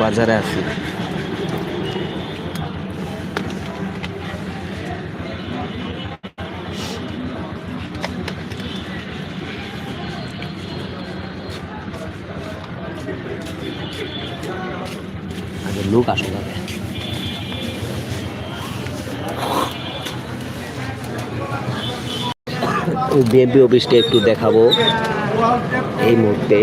বাজারে আছি লোক আগে। বিএনপি অফিসটা একটু দেখাবো এই মুহূর্তে।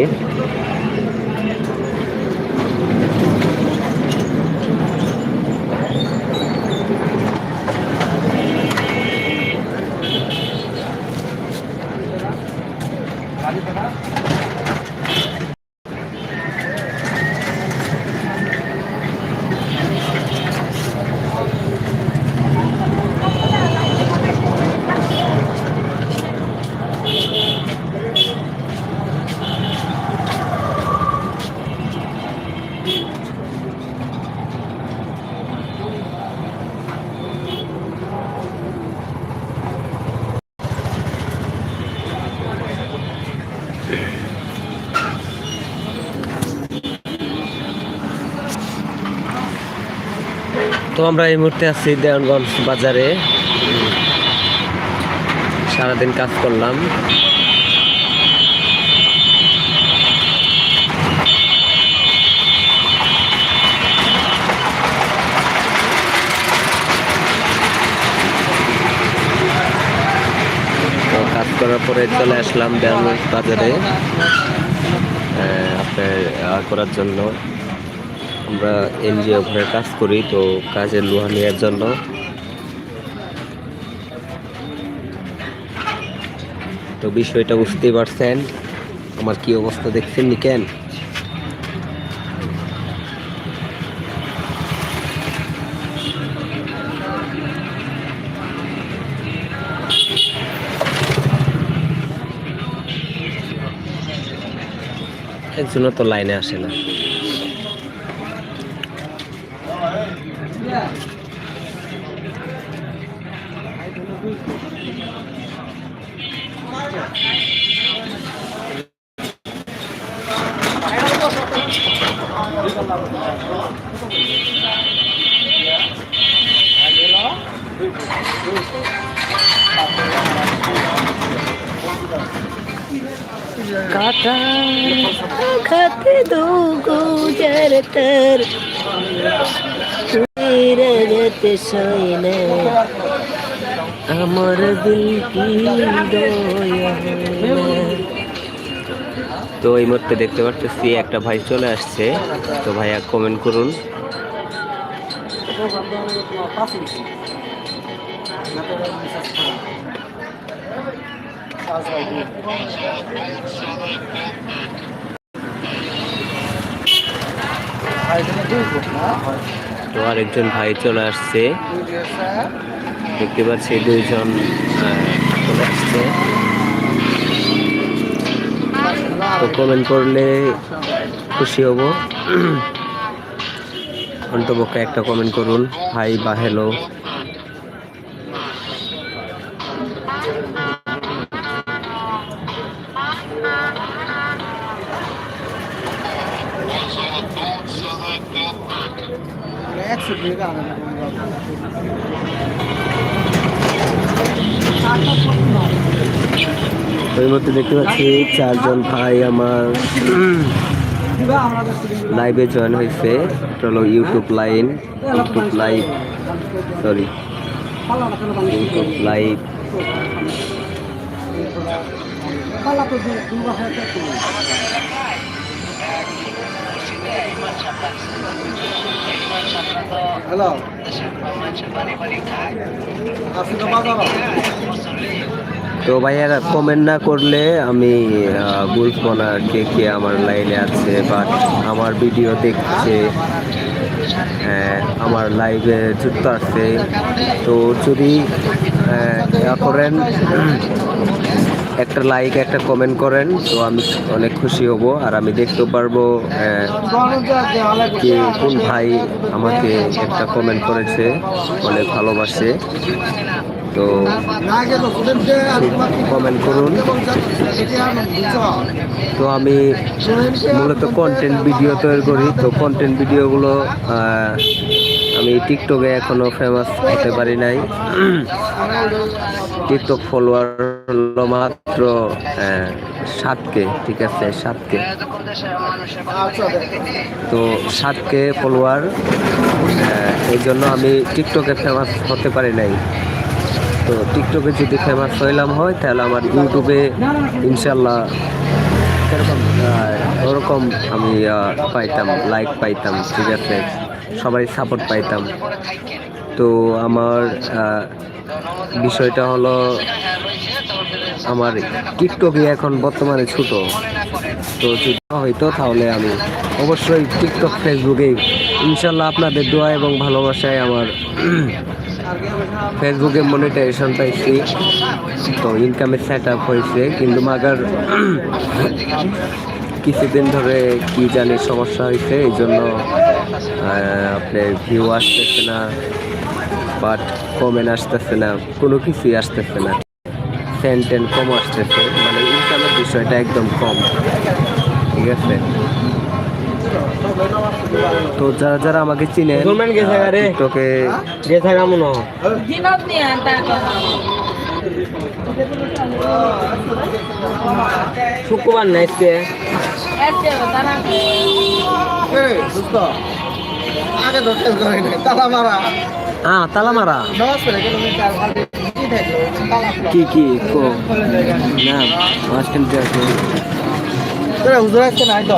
তো আমরা এই মুহূর্তে আছি দেওয়ানগঞ্জ বাজারে। সারাদিন কাজ করলাম। কাজ করার পরে চলে আসলাম দেওয়ানগঞ্জ বাজারে। আপনার করার জন্য। আমরা এনজিও ঘরে কাজ করি, তো কাজের লোহা নেওয়ার জন্য। তো বিষয়টা বুঝতেই পারছেন, আমার কি অবস্থা দেখছেন নি কেন? একজনও তো লাইনে আসে না। দো গুজর তর রগত সইনে আমার দিল কি তো এই মুহূর্তে দেখতে পারতেছি একটা ভাই চলে আসছে। তো ভাইয়া কমেন্ট করুন। তো আরেকজন ভাই চলে আসছে। দেখতে পাচ্ছি দুইজন চলে আসছে। তো কমেন্ট করলে খুশি হব। অন্তপক্ষে একটা কমেন্ট করুন। হাই বা হ্যালো ওই মধ্যে দেখতে পাচ্ছি চারজন ভাই আমার লাইভে জয়েন হয়েছে। এটা হলো YouTube line YouTube live sorry YouTube live hello আসি তো ভাইয়ারা কমেন্ট না করলে আমি বুঝব না কে কে আমার লাইনে আছে বাট আমার ভিডিও দেখছে। হ্যাঁ, আমার লাইভে যুক্ত আছে। তো যদি করেন একটা লাইক একটা কমেন্ট করেন তো আমি অনেক খুশি হব। আর আমি দেখতে পারব কি কোন ভাই আমাকে একটা কমেন্ট করেছে অনেক ভালোবাসে। তো কমেন্ট করুন। তো আমি মূলত কন্টেন্ট ভিডিও তৈরি করি। তো কন্টেন্ট ভিডিওগুলো আমি টিকটকে এখনও ফেমাস হতে পারি নাই। টিকটক ফলোয়ার হলো মাত্র সাতকে, ঠিক আছে, সাতকে। তো সাতকে ফলোয়ার এই জন্য আমি টিকটকে ফেমাস হতে পারি নাই। তো টিকটকে যদি ফেমাস হইলাম হয়, তাহলে আমার ইউটিউবে ইনশাল্লাহ সেরকম ওরকম আমি পাইতাম লাইক পাইতাম, ঠিক আছে? সবাই সাপোর্ট পাইতাম। তো আমার বিষয়টা হলো আমার টিকটকই এখন বর্তমানে ছোট। তো যদি না হইতো, তাহলে আমি অবশ্যই টিকটক ফেসবুকে ইনশাল্লাহ আপনাদের দোয়া এবং ভালোবাসায় আমার ফেসবুকে মনিটাইজেশন পাইছি তো ইনকামের সেট আপ হয়েছে। কিন্তু মাগার কিছুদিন ধরে কি জানি সমস্যা হয়েছে, এই জন্য আপনার ভিউ আসতেছে না বাট কমেন্ট আসতেছে না, কোনো কিছুই আসতেছে না। সেন টেন কম আসতেছে মানে ইনকামের বিষয়টা একদম কম, ঠিক আছে? তো যারা যারা আমাকে চিনে? টিকটকে আনতা শুক্রবার না আজকে? এসে তারা আগে তো শেষ করে নাই তালা হ্যাঁ তালা মারা? নামাজ পড়ে গেল কি কি না মাস কিনতে হুজুর আসছে নাই তো।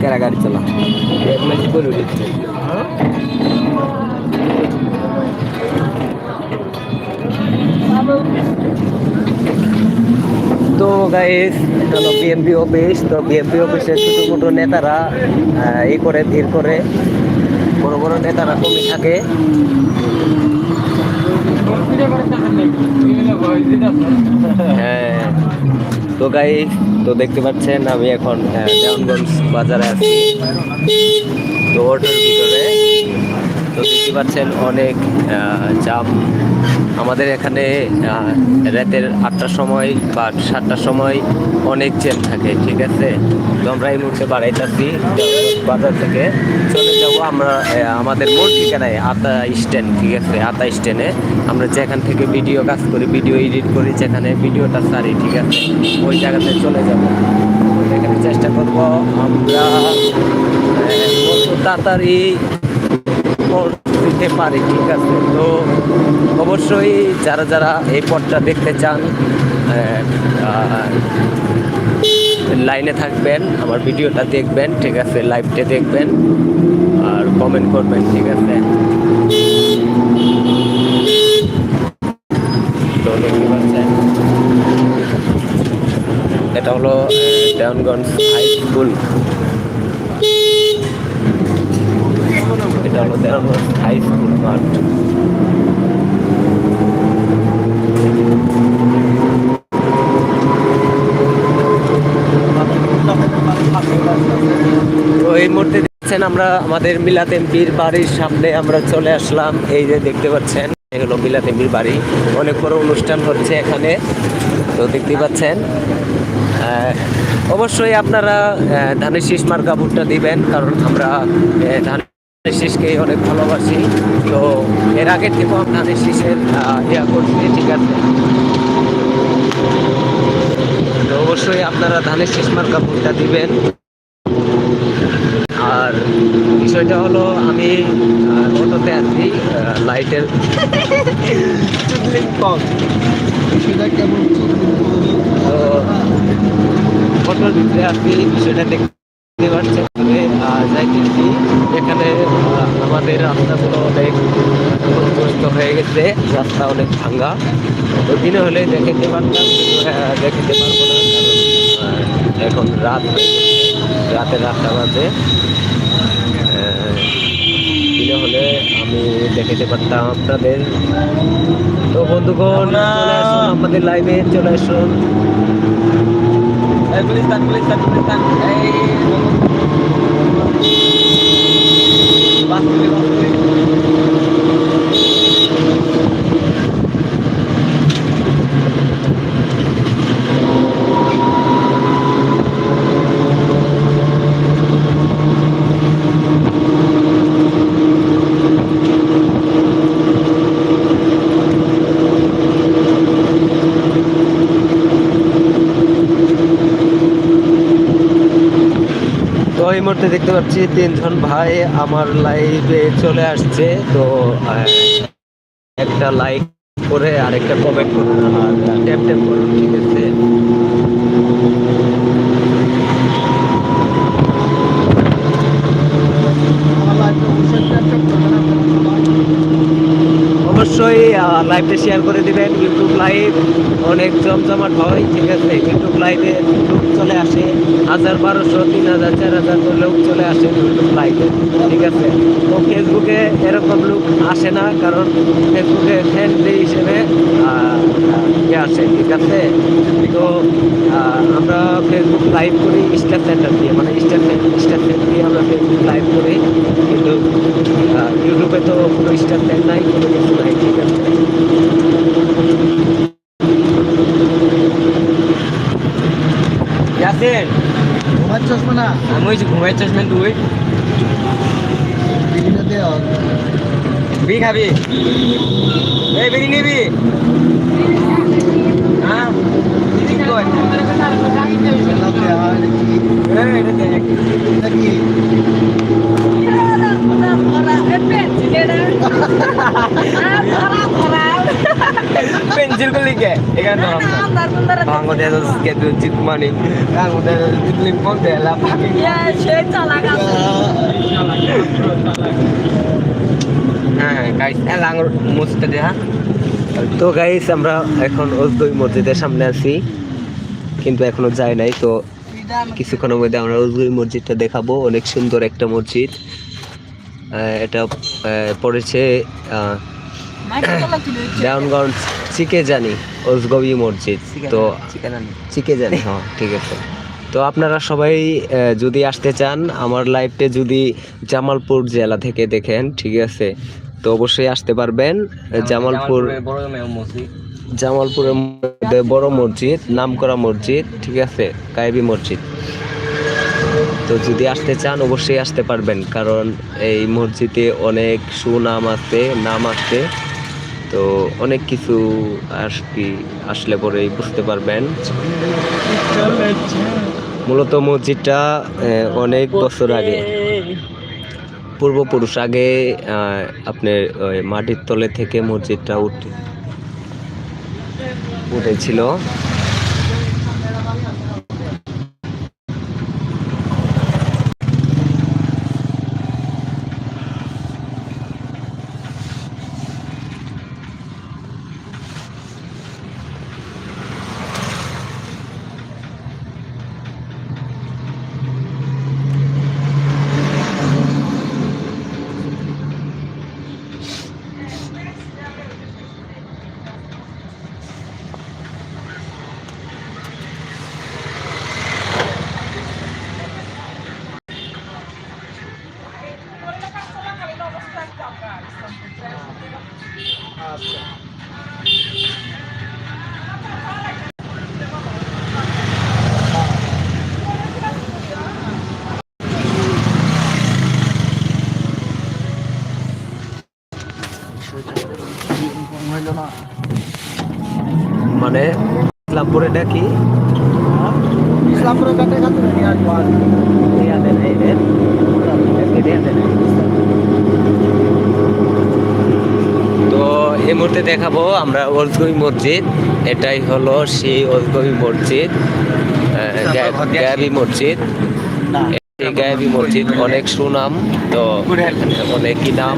কেরা গাড়ি চলা তো গাইস হলো বিএমপি অফিস তো বিএমপি অফিসে ছোটো মোটো নেতারা এই করে ভিড় করে বড় বড় নেতারা কমে থাকে। হ্যাঁ। তো গাই তো দেখতে পাচ্ছেন আমি এখন বাজারে আছি। তো অটোর ভিতরে তো দেখতে পাচ্ছেন অনেক জাম। আমাদের এখানে রাতের আটটার সময় বা সাতটার সময় অনেক জ্যাম থাকে ঠিক আছে? তো আমরা এই মুহূর্তে বাড়াইতেছি বাজার থেকে চলে যাব আমরা আমাদের মূল ঠিকানায় আতা স্ট্যান্ড ঠিক আছে? আতা স্ট্যান্ডে আমরা যেখান থেকে ভিডিও কাজ করি ভিডিও এডিট করি যেখানে ভিডিওটা সারি ঠিক আছে? ওই জায়গাতে চলে যাব। এখানে চেষ্টা করব আমরা আহ, তাড়াতাড়ি দিতে পারি, ঠিক আছে? তো অবশ্যই যারা যারা এই পথটা দেখতে চান লাইনে থাকবেন, আমার ভিডিওটা দেখবেন, ঠিক আছে? লাইভটা দেখবেন, আর কমেন্ট করবেন, ঠিক আছে? এটা হলো Dewanganj high school. Dewanganj high school মাঠ এই মুহূর্তে দেখছেন আমরা আমাদের মিলাত এমপির বাড়ির সামনে আমরা চলে আসলাম। এই যে দেখতে পাচ্ছেন এই হলো মিলাত এমপির বাড়ি। অনেক বড় অনুষ্ঠান হচ্ছে এখানে তো দেখতে পাচ্ছেন। অবশ্যই আপনারা ধানের শীষ মার্কা ভোটটা দিবেন কারণ আমরা আহ, শীষকে অনেক ভালোবাসি। তো এর আগে থেকেও ধানের শীষের আহ, ইয়া করছি ঠিক আছে। তো অবশ্যই আপনারা ধানের শীষ ভোটটা দিবেন। আর বিষয়টা হলো আমি অটোতে আছি লাইটের। কেমন তো আছি বিষয়টা দেখতে পাচ্ছেন আমি, যাইতেছি। এখানে আমাদের রাস্তাগুলো অনেক ক্ষতিগ্রস্ত হয়ে গেছে। রাস্তা অনেক ভাঙ্গা তো দিনে হলে দেখাতে পারতাম কিন্তু হ্যাঁ, দেখাতে পারব না কারণ এখন রাত হয়ে গেছে রাতে রাতটা বাজে। দিনে হলে আমি দেখাতে পারতাম আপনাদের। তো বন্ধুগণ চলে আসুন আমাদের লাইভে চলে আসুন। এই বাসুলি বাসুলি তো এই মুহূর্তে দেখতে পাচ্ছি তিনজন ভাই আমার লাইভে চলে আসছে। তো একটা লাইক করে আর একটা কমেন্ট করুন আর ট্যাপ ট্যাপ করুন ঠিক আছে? আমার অবশ্যই লাইভটা শেয়ার করে দিবেন ইউটিউব লাইভ অনেক জমজমাট হয় ঠিক আছে? ইউটিউব লাইভে লোক চলে আসে হাজার বারোশো তিন হাজার চার হাজার লোক চলে আসে ইউটিউব লাইভে ঠিক আছে? তো ফেসবুকে এরকম লোক আসে না কারণ ফেসবুকে ফ্যান হিসেবে আহ, ইয়ে আসে ঠিক আছে? তো আমরা ফেসবুক লাইভ করি স্টার সেন্টার দিয়ে মানে স্টার স্টার সেন্টার দিয়ে আমরা ফেসবুক লাইভ করি কিন্তু ইউটিউবে তো কোনো স্টার সেন্ট নাই কোনো কিছু নাই ঠিক আছে। ইয়াসিন ঘুমাচ্ছস না? আমি ওই ঘুমাইছিস না তুই ভিডিও দেওয়া বি খাবি? এই বিড়ি নিবি? হ্যাঁ? এটা তো হ্যাঁ হ্যাঁ গাইস হ্যাঁ গাইস আমরা এখন ওজদই মসজিদের সামনে আছি, কিন্তু এখনও যাই নাই, তো কিছুক্ষণের মধ্যে আমরা ওজদই মসজিদটা দেখাবো। অনেক সুন্দর একটা মসজিদ। এটা পড়েছে দেওয়ানগঞ্জ চিকে জানি ওজগবি মসজিদ। তো চিকে জানি হ্যাঁ ঠিক আছে। তো আপনারা সবাই যদি আসতে চান আমার লাইভে যদি জামালপুর জেলা থেকে দেখেন ঠিক আছে তো অবশ্যই আসতে পারবেন। জামালপুর মসজিদ। জামালপুরের মধ্যে বড় মসজিদ নামকরা মসজিদ ঠিক আছে কায়েবি মসজিদ। তো যদি আসতে চান, অবশ্যই আসতে পারবেন। কারণ এই মসজিদে অনেক সুনাম আছে, নাম আছে। তো অনেক কিছু আর কি আসলে পরেই বুঝতে পারবেন। মূলত মসজিদটা অনেক বছর আগে। পূর্বপুরুষ আগে আপনার মাটির তলে থেকে মসজিদটা উঠে, উঠেছিল। না মানে ইসলামপুরে ডাকি ইসলামপুরের কাটে কাটে নিয়ে আসব আর তো এই মুহূর্তে দেখাবো আমরা ওজগই মসজিদ। এটাই হলো সেই ওজগই মসজিদ গ্যাবি মসজিদ। এই গ্যাবি মসজিদ অনেক সুনাম তো অনেকই নাম?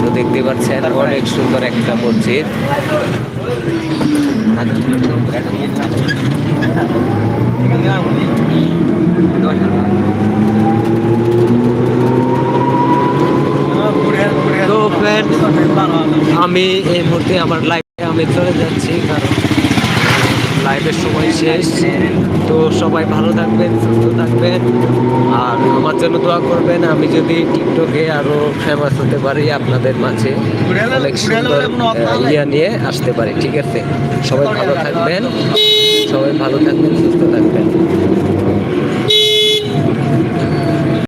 তো দেখতে পাচ্ছেন অনেক সুন্দর একটা মসজিদ। তো আমি এই মুহূর্তে আমার লাইফে আমি চলে যাচ্ছি, কারণ লাইভের সময় শেষ। তো সবাই ভালো থাকবেন, সুস্থ থাকবেন, আর আমার জন্য দোয়া করবেন। আমি যদি টিকটকে আরও ফেমাস হতে পারি, আপনাদের মাঝে অনেক সুন্দর ইয়া নিয়ে আসতে পারি, ঠিক আছে? সবাই ভালো থাকবেন, সবাই ভালো থাকবেন, সুস্থ থাকবেন।